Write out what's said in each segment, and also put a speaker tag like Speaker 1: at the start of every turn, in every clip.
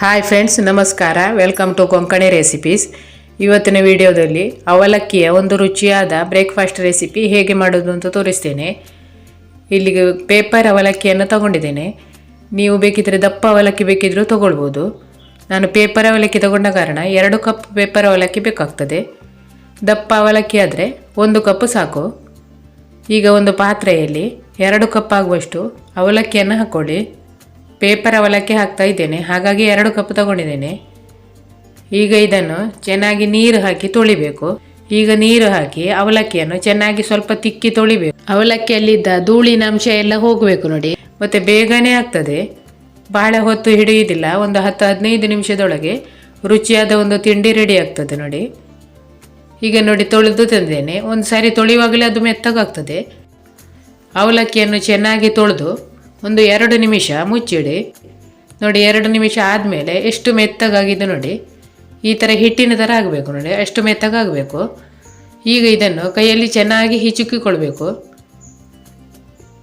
Speaker 1: Hi friends ನಮಸ್ಕಾರ. Welcome to Konkani recipes ಇವತ್ತಿನ ವಿಡಿಯೋದಲ್ಲಿ ಅವಲಕ್ಕಿಯ ಒಂದು ರುಚಿಯಾದ ಬ್ರೇಕ್ಫಾಸ್ಟ್ ರೆಸಿಪಿ ಹೇಗೆ ಮಾಡೋದು ಅಂತ ತೋರಿಸ್ತೇನೆ. ಇಲ್ಲಿಗೆ ಪೇಪರ್ ಅವಲಕ್ಕಿಯನ್ನು ತಗೊಂಡಿದ್ದೇನೆ. ನೀವು ಬೇಕಿದ್ದರೆ ದಪ್ಪ ಅವಲಕ್ಕಿ ಬೇಕಿದ್ದರೂ ತೊಗೊಳ್ಬೋದು. ನಾನು ಪೇಪರ್ ಅವಲಕ್ಕಿ ತಗೊಂಡ ಕಾರಣ ಎರಡು ಕಪ್ ಪೇಪರ್ ಅವಲಕ್ಕಿ ಬೇಕಾಗ್ತದೆ. ದಪ್ಪ ಅವಲಕ್ಕಿ ಆದರೆ ಒಂದು ಕಪ್ ಸಾಕು. ಈಗ ಒಂದು ಪಾತ್ರೆಯಲ್ಲಿ ಎರಡು ಕಪ್ ಆಗುವಷ್ಟು ಅವಲಕ್ಕಿಯನ್ನು ಹಾಕ್ಕೊಳ್ಳಿ ಪೇಪರ್ ಅವಲಕ್ಕಿ ಹಾಕ್ತಾ ಇದ್ದೇನೆ. ಹಾಗಾಗಿ ಎರಡು ಕಪ್ ತಗೊಂಡಿದ್ದೇನೆ. ಈಗ ಇದನ್ನು ಚೆನ್ನಾಗಿ ನೀರು ಹಾಕಿ ತೊಳಿಬೇಕು. ಈಗ ನೀರು ಹಾಕಿ ಅವಲಕ್ಕಿಯನ್ನು ಚೆನ್ನಾಗಿ ಸ್ವಲ್ಪ ತಿಕ್ಕಿ ತೊಳಿಬೇಕು. ಅವಲಕ್ಕಿಯಲ್ಲಿದ್ದ ಧೂಳಿನ ಅಂಶ ಎಲ್ಲ ಹೋಗಬೇಕು ನೋಡಿ. ಮತ್ತೆ ಬೇಗನೆ ಆಗ್ತದೆ. ಬಹಳ ಹೊತ್ತು ಹಿಡಿಯುವುದಿಲ್ಲ. ಒಂದು ಹತ್ತು ಹದಿನೈದು ನಿಮಿಷದೊಳಗೆ ರುಚಿಯಾದ ಒಂದು ತಿಂಡಿ ರೆಡಿ ಆಗ್ತದೆ ನೋಡಿ. ಈಗ ನೋಡಿ ತೊಳೆದು ತಂದೇನೆ ಒಂದು ಸಾರಿ ತೊಳೆಯುವಾಗಲೇ ಅದು ಮೆತ್ತಗಾಗ್ತದೆ. ಅವಲಕ್ಕಿಯನ್ನು ಚೆನ್ನಾಗಿ ತೊಳೆದು ಒಂದು ಎರಡು ನಿಮಿಷ ಮುಚ್ಚಿಡಿ. ನೋಡಿ, ಎರಡು ನಿಮಿಷ ಆದಮೇಲೆ ಎಷ್ಟು ಮೆತ್ತಗಾಗಿದೆ ನೋಡಿ. ಈ ಥರ ಹಿಟ್ಟಿನ ಥರ ಆಗಬೇಕು ನೋಡಿ, ಅಷ್ಟು ಮೆತ್ತಗಾಗಬೇಕು. ಈಗ ಇದನ್ನು ಕೈಯಲ್ಲಿ ಚೆನ್ನಾಗಿ ಹಿಚುಕಿಕೊಳ್ಬೇಕು.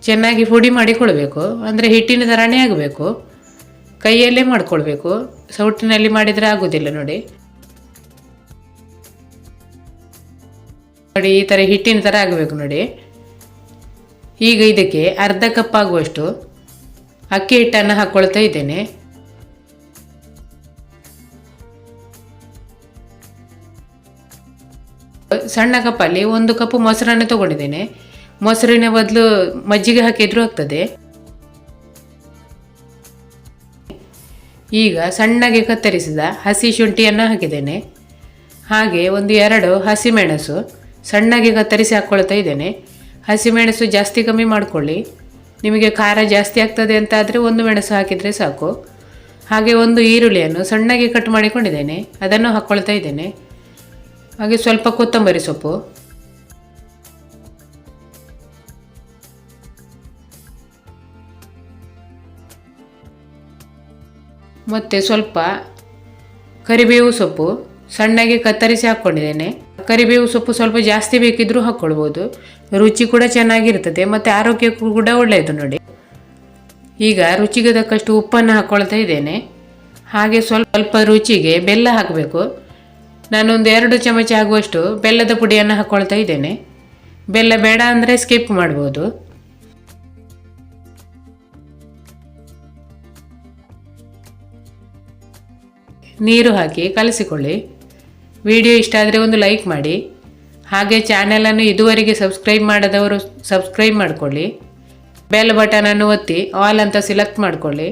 Speaker 1: ಚೆನ್ನಾಗಿ ಪುಡಿ ಮಾಡಿಕೊಳ್ಬೇಕು. ಅಂದರೆ ಹಿಟ್ಟಿನ ಥರನೇ ಆಗಬೇಕು. ಕೈಯಲ್ಲೇ ಮಾಡಿಕೊಳ್ಬೇಕು. ಸೌಟಿನಲ್ಲಿ ಮಾಡಿದರೆ ಆಗೋದಿಲ್ಲ ನೋಡಿ. ನೋಡಿ, ಈ ಥರ ಹಿಟ್ಟಿನ ಥರ ಆಗಬೇಕು ನೋಡಿ. ಈಗ ಇದಕ್ಕೆ ಅರ್ಧ ಕಪ್ ಆಗುವಷ್ಟು ಅಕ್ಕಿ ಹಿಟ್ಟನ್ನು ಹಾಕ್ಕೊಳ್ತಾ ಇದ್ದೇನೆ. ಸಣ್ಣ ಕಪ್ಪಲ್ಲಿ ಒಂದು ಕಪ್ ಮೊಸರನ್ನು ತಗೊಂಡಿದ್ದೇನೆ. ಮೊಸರಿನ ಬದಲು ಮಜ್ಜಿಗೆ ಹಾಕಿದ್ರೂ ಆಗ್ತದೆ. ಈಗ ಸಣ್ಣಗೆ ಕತ್ತರಿಸಿದ ಹಸಿ ಶುಂಠಿಯನ್ನು ಹಾಕಿದ್ದೇನೆ. ಹಾಗೆ ಒಂದು ಎರಡು ಹಸಿಮೆಣಸು ಸಣ್ಣಗೆ ಕತ್ತರಿಸಿ ಹಾಕ್ಕೊಳ್ತಾ ಇದ್ದೇನೆ. ಹಸಿಮೆಣಸು ಜಾಸ್ತಿ ಕಮ್ಮಿ ಮಾಡಿಕೊಳ್ಳಿ. ನಿಮಗೆ ಖಾರ ಜಾಸ್ತಿ ಆಗ್ತದೆ ಅಂತ ಆದರೆ ಒಂದು ಮೆಣಸು ಹಾಕಿದರೆ ಸಾಕು. ಹಾಗೆ ಒಂದು ಈರುಳ್ಳಿಯನ್ನು ಸಣ್ಣಗೆ ಕಟ್ ಮಾಡಿಕೊಂಡಿದ್ದೇನೆ. ಅದನ್ನು ಹಾಕ್ಕೊಳ್ತಾ ಇದ್ದೇನೆ. ಹಾಗೆ ಸ್ವಲ್ಪ ಕೊತ್ತಂಬರಿ ಸೊಪ್ಪು. ಮತ್ತು ಸ್ವಲ್ಪ ಕರಿಬೇವು ಸೊಪ್ಪು. ಸಣ್ಣಗೆ ಕತ್ತರಿಸಿ ಹಾಕ್ಕೊಂಡಿದ್ದೇನೆ ಕರಿಬೇವು ಸೊಪ್ಪು ಸ್ವಲ್ಪ ಜಾಸ್ತಿ ಬೇಕಿದ್ರೂ ಹಾಕ್ಕೊಳ್ಬೋದು ರುಚಿ ಕೂಡ ಚೆನ್ನಾಗಿರ್ತದೆ, ಮತ್ತು ಆರೋಗ್ಯಕ್ಕೂ ಕೂಡ ಒಳ್ಳೆಯದು ನೋಡಿ. ಈಗ ರುಚಿಗೆ ತಕ್ಕಷ್ಟು ಉಪ್ಪನ್ನು ಹಾಕ್ಕೊಳ್ತಾ ಇದ್ದೇನೆ. ಹಾಗೆ ಸ್ವಲ್ಪ ಸ್ವಲ್ಪ ರುಚಿಗೆ ಬೆಲ್ಲ ಹಾಕಬೇಕು. ನಾನೊಂದು ಎರಡು ಚಮಚ ಆಗುವಷ್ಟು ಬೆಲ್ಲದ ಪುಡಿಯನ್ನು ಹಾಕ್ಕೊಳ್ತಾ ಇದ್ದೇನೆ. ಬೆಲ್ಲ ಬೇಡ ಅಂದರೆ ಸ್ಕಿಪ್ ಮಾಡ್ಬೋದು. ನೀರು ಹಾಕಿ ಕಲಸಿಕೊಳ್ಳಿ. ವಿಡಿಯೋ ಇಷ್ಟ ಆದರೆ ಒಂದು ಲೈಕ್ ಮಾಡಿ. ಹಾಗೆ ಚಾನೆಲನ್ನು ಇದುವರೆಗೆ ಸಬ್ಸ್ಕ್ರೈಬ್ ಮಾಡದವರು ಸಬ್ಸ್ಕ್ರೈಬ್ ಮಾಡಿಕೊಳ್ಳಿ. ಬೆಲ್ ಬಟನನ್ನು ಒತ್ತಿ ಆಲ್ ಅಂತ ಸಿಲೆಕ್ಟ್ ಮಾಡಿಕೊಳ್ಳಿ.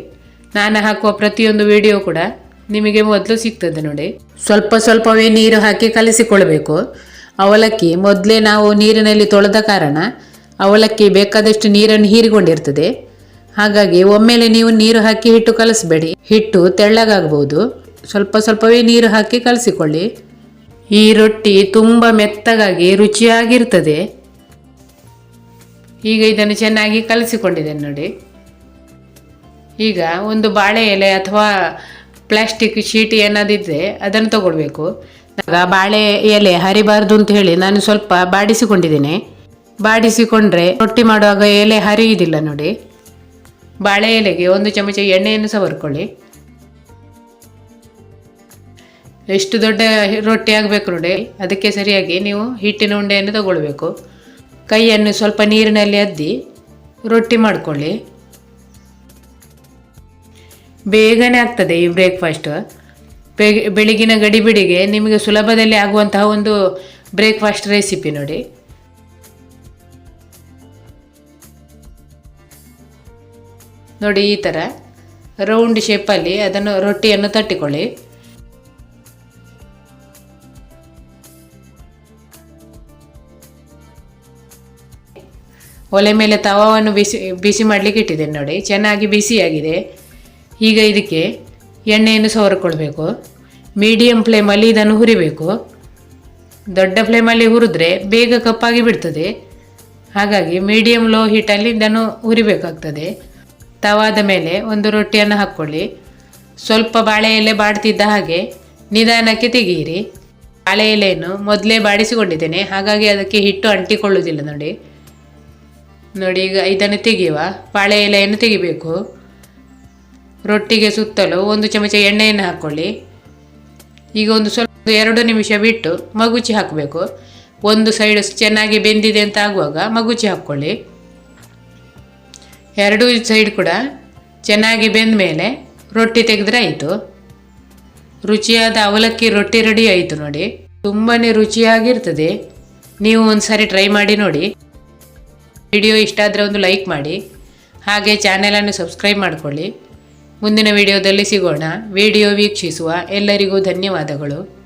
Speaker 1: ನಾನು ಹಾಕುವ ಪ್ರತಿಯೊಂದು ವಿಡಿಯೋ ಕೂಡ ನಿಮಗೆ ಮೊದಲು ಸಿಗ್ತದೆ ನೋಡಿ. ಸ್ವಲ್ಪ ಸ್ವಲ್ಪವೇ ನೀರು ಹಾಕಿ ಕಲಿಸಿಕೊಳ್ಬೇಕು ಅವಲಕ್ಕಿ, ಮೊದಲೇ ನಾವು ನೀರಿನಲ್ಲಿ ತೊಳೆದ ಕಾರಣ ಅವಲಕ್ಕಿ ಬೇಕಾದಷ್ಟು ನೀರನ್ನು ಹೀರಿಕೊಂಡಿರ್ತದೆ. ಹಾಗಾಗಿ ಒಮ್ಮೆಲೆ ನೀವು ನೀರು ಹಾಕಿ ಹಿಟ್ಟು ಕಲಿಸ್ಬೇಡಿ. ಹಿಟ್ಟು ತೆಳ್ಳಗಾಗಬಹುದು. ಸ್ವಲ್ಪ ಸ್ವಲ್ಪವೇ ನೀರು ಹಾಕಿ ಕಲಸಿಕೊಳ್ಳಿ. ಈ ರೊಟ್ಟಿ ತುಂಬ ಮೆತ್ತಗಾಗಿ ರುಚಿಯಾಗಿರ್ತದೆ. ಈಗ ಇದನ್ನು ಚೆನ್ನಾಗಿ ಕಲಸಿಕೊಂಡಿದ್ದೇನೆ ನೋಡಿ. ಈಗ ಒಂದು ಬಾಳೆ ಎಲೆ ಅಥವಾ ಪ್ಲಾಸ್ಟಿಕ್ ಶೀಟ್ ಏನಾದಿದ್ರೆ ಅದನ್ನು ತಗೊಳ್ಬೇಕು. ಆಗ ಬಾಳೆ ಎಲೆ ಹರಿಬಾರ್ದು ಅಂತ ಹೇಳಿ ನಾನು ಸ್ವಲ್ಪ ಬಾಡಿಸಿಕೊಂಡಿದ್ದೇನೆ. ಬಾಡಿಸಿಕೊಂಡ್ರೆ ರೊಟ್ಟಿ ಮಾಡುವಾಗ ಎಲೆ ಹರಿಯುವುದಿಲ್ಲ ನೋಡಿ. ಬಾಳೆ ಎಲೆಗೆ ಒಂದು ಚಮಚ ಎಣ್ಣೆಯನ್ನು ಸವರ್ಕೊಳ್ಳಿ. ಎಷ್ಟು ದೊಡ್ಡ ರೊಟ್ಟಿ ಆಗಬೇಕು ನೋಡಿ. ಅದಕ್ಕೆ ಸರಿಯಾಗಿ ನೀವು ಹಿಟ್ಟಿನ ಉಂಡೆಯನ್ನು ತಗೊಳ್ಬೇಕು. ಕೈಯನ್ನು ಸ್ವಲ್ಪ ನೀರಿನಲ್ಲಿ ಅದ್ದಿ ರೊಟ್ಟಿ ಮಾಡಿಕೊಳ್ಳಿ. ಬೇಗನೆ ಆಗ್ತದೆ ಈ ಬ್ರೇಕ್ಫಾಸ್ಟ್. ಬೆಳಗಿನ ಗಡಿಬಿಡಿಗೆ ನಿಮಗೆ ಸುಲಭದಲ್ಲಿ ಆಗುವಂತಹ ಒಂದು ಬ್ರೇಕ್ಫಾಸ್ಟ್ ರೆಸಿಪಿ ನೋಡಿ. ನೋಡಿ ಈ ಥರ ರೌಂಡ್ ಶೇಪಲ್ಲಿ ಅದನ್ನು ರೊಟ್ಟಿಯನ್ನು ತಟ್ಟಿಕೊಳ್ಳಿ. ಒಲೆ ಮೇಲೆ ತವಾವನ್ನು ಬಿಸಿ ಬಿಸಿ ಮಾಡಲಿಕ್ಕೆ ಇಟ್ಟಿದ್ದೇನೆ ನೋಡಿ. ಚೆನ್ನಾಗಿ ಬಿಸಿಯಾಗಿದೆ. ಈಗ ಇದಕ್ಕೆ ಎಣ್ಣೆಯನ್ನು ಸವರಿಕೊಳ್ಬೇಕು. ಮೀಡಿಯಮ್ ಫ್ಲೇಮಲ್ಲಿ ಇದನ್ನು ಹುರಿಬೇಕು. ದೊಡ್ಡ ಫ್ಲೇಮಲ್ಲಿ ಹುರಿದ್ರೆ ಬೇಗ ಕಪ್ಪಾಗಿ ಬಿಡ್ತದೆ. ಹಾಗಾಗಿ ಮೀಡಿಯಮ್ ಲೋ ಹೀಟಲ್ಲಿ ಇದನ್ನು ಹುರಿಬೇಕಾಗ್ತದೆ. ತವಾದ ಮೇಲೆ ಒಂದು ರೊಟ್ಟಿಯನ್ನು ಹಾಕ್ಕೊಳ್ಳಿ. ಸ್ವಲ್ಪ ಬಾಳೆ ಎಲೆ ಬಾಡ್ತಿದ್ದ ಹಾಗೆ ನಿಧಾನಕ್ಕೆ ತೆಗೆಯಿರಿ. ಬಾಳೆ ಎಲೆಯನ್ನು ಮೊದಲೇ ಬಾಡಿಸಿಕೊಂಡಿದ್ದೇನೆ. ಹಾಗಾಗಿ ಅದಕ್ಕೆ ಹಿಟ್ಟು ಅಂಟಿಕೊಳ್ಳುವುದಿಲ್ಲ ನೋಡಿ. ನೋಡಿ, ಈಗ ಇದನ್ನು ತೆಗೆಯುವ. ಬಾಳೆ ಎಲೆಯನ್ನು ತೆಗಿಬೇಕು. ರೊಟ್ಟಿಗೆ ಸುತ್ತಲೂ ಒಂದು ಚಮಚ ಎಣ್ಣೆಯನ್ನು ಹಾಕ್ಕೊಳ್ಳಿ ಈಗ ಒಂದು ಸ್ವಲ್ಪ, ಎರಡು ನಿಮಿಷ ಬಿಟ್ಟು ಮಗುಚಿ ಹಾಕಬೇಕು. ಒಂದು ಸೈಡ್ ಚೆನ್ನಾಗಿ ಬೆಂದಿದೆ ಅಂತ ಆಗುವಾಗ ಮಗುಚಿ ಹಾಕ್ಕೊಳ್ಳಿ ಎರಡೂ ಸೈಡ್ ಕೂಡ ಚೆನ್ನಾಗಿ ಬೆಂದ ಮೇಲೆ ರೊಟ್ಟಿ ತೆಗೆದ್ರೆ ಆಯಿತು. ರುಚಿಯಾದ ಅವಲಕ್ಕಿ ರೊಟ್ಟಿ ರೆಡಿ ಆಯಿತು ನೋಡಿ. ತುಂಬಾ ರುಚಿಯಾಗಿರ್ತದೆ. ನೀವು ಒಂದು ಸಾರಿ ಟ್ರೈ ಮಾಡಿ ನೋಡಿ. ವಿಡಿಯೋ ಇಷ್ಟ ಆದರೆ ಒಂದು ಲೈಕ್ ಮಾಡಿ. ಹಾಗೆ ಚಾನೆಲನ್ನು ಸಬ್ಸ್ಕ್ರೈಬ್ ಮಾಡಿಕೊಳ್ಳಿ. ಮುಂದಿನ ವಿಡಿಯೋದಲ್ಲಿ ಸಿಗೋಣ. ವಿಡಿಯೋ ವೀಕ್ಷಿಸುವ ಎಲ್ಲರಿಗೂ ಧನ್ಯವಾದಗಳು.